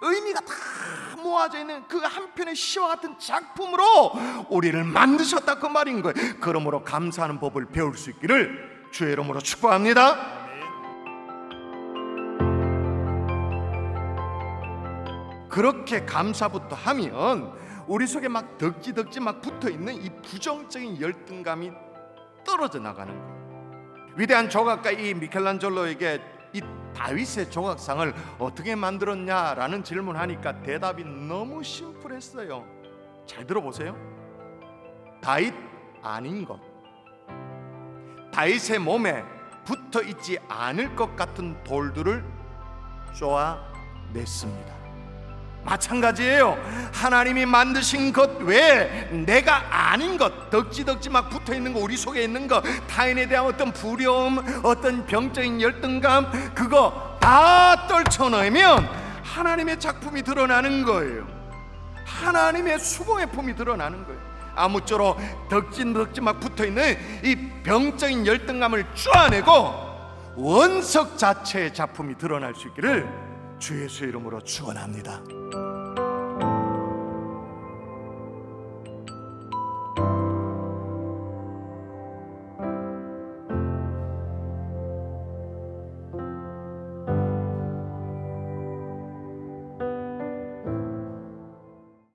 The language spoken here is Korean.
의미가 다 모아져 있는 그 한 편의 시와 같은 작품으로 우리를 만드셨다 그 말인 거예요. 그러므로 감사하는 법을 배울 수 있기를 주의 이름으로 축복합니다. 그렇게 감사부터 하면 우리 속에 막 덕지덕지 막 붙어 있는 이 부정적인 열등감이 떨어져 나가는 거예요. 위대한 조각가 이 미켈란젤로에게 이 다윗의 조각상을 어떻게 만들었냐라는 질문하니까 대답이 너무 심플했어요. 잘 들어보세요. 다윗 아닌 것. 다윗의 몸에 붙어 있지 않을 것 같은 돌들을 쪼아냈습니다. 마찬가지예요. 하나님이 만드신 것 외에 내가 아닌 것, 덕지덕지 막 붙어 있는 거, 우리 속에 있는 거, 타인에 대한 어떤 두려움, 어떤 병적인 열등감, 그거 다 떨쳐내면 하나님의 작품이 드러나는 거예요. 하나님의 수공의 품이 드러나는 거예요. 아무쪼록 덕진덕지 막 붙어 있는 이 병적인 열등감을 쪼아내고 원석 자체의 작품이 드러날 수 있기를 주 예수 이름으로 축원합니다.